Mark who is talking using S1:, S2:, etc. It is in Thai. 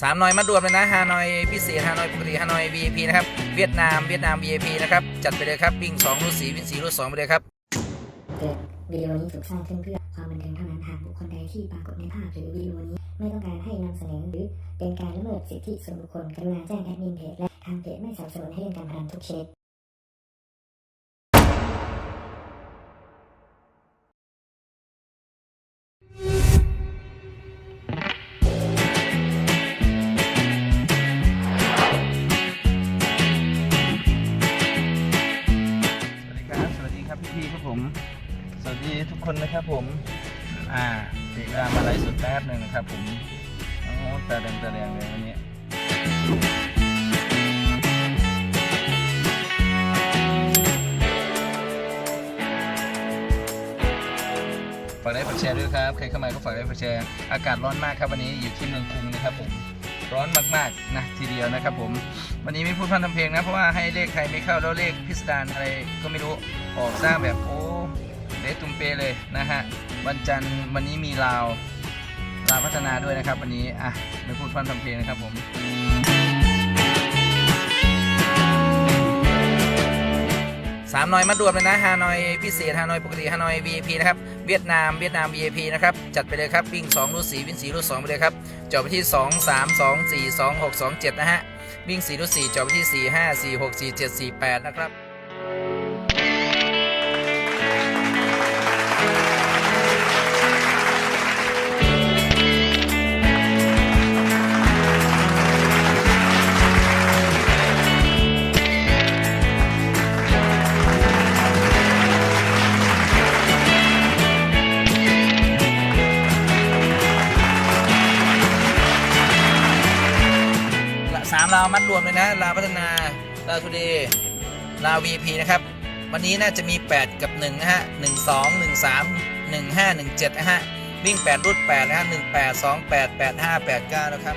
S1: สามหน่อยมาด่วนเลยนะฮานอยพิเศษฮานอยปกติฮานอย VIP นะครับ เวียดนามเวียดนาม VIP นะครับ จัดไปเลยครับวิ่ง2รูดสีวิ่ง4รูด2ไปเลยครับ
S2: เกิดวิดีโอนี้ถูกสร้างขึ้นเพื่อความบันเทิงเท่านั้นหากบุคคลใดที่ปรากฏในภาพหรือวิดีโอนี้ ไม่ต้องการให้นำเสนอหรือเป็นการละเมิดสิทธิส่วนบุคคลกรุณาแจ้งแอดมินเพจและทางเพจไม่สนับสนุนให้เล่นการพนันทุกชนิด
S1: วัสดีทุกคนนะครับผม อ่าเด็กดามาไลฟ์สดแป๊บหนึ่งนะครับผมโอ้ตาแดงตาแดงเลยวันนี้ฝากไลค์ฝากแชร์ด้วยครับ ใครเข้ามาก็ฝากไลค์ฝากแชร์ อากาศร้อนมากครับวันนี้อยู่ที่เมืองกรุงนะครับผม ร้อนมากๆนะทีเดียวนะครับผม วันนี้ไม่พูดพร่ำทำเพลงนะ เพราะว่าให้เลขใครไม่เข้าแล้วเลขพิสดารอะไรก็ไม่รู้ออกสร้างแบบโอ้ เละตุ้มเปเลยนะฮะวันจันทร์วันนี้มีลาวลาวพัฒนาด้วยนะครับ วันนี้อะไม่พูดพร่ำทำเพลงนะครับผมสามหน่อยมาด่วนเลยนะฮานอยพิเศษฮานอยปกติฮานอย VIP นะครับ เวียดนามเวียดนาม VIP นะครับ จัดไปเลยครับ วิ่ง2รูด4วิ่ง4รูด2ไปเลยครับจบไปที่ 2 3 2 4 2 6 2 7 นะฮะ วิ่ง4รูด4จบไปที่ 4 5 4 6 4 7 4 8 นะครับ สามลาวมัดรวมเลยนะ ลาวพัฒนา ลาวทูเดย์ลาวีพีนะครับ วันนี้น่าจะมี 8 กับ 1 นะฮะ 1 2 1 3 1 5 1 7 นะฮะ วิ่ง 8 รุ่น8นะฮะ 1 8 2 8 8 5 8 9 นะครับ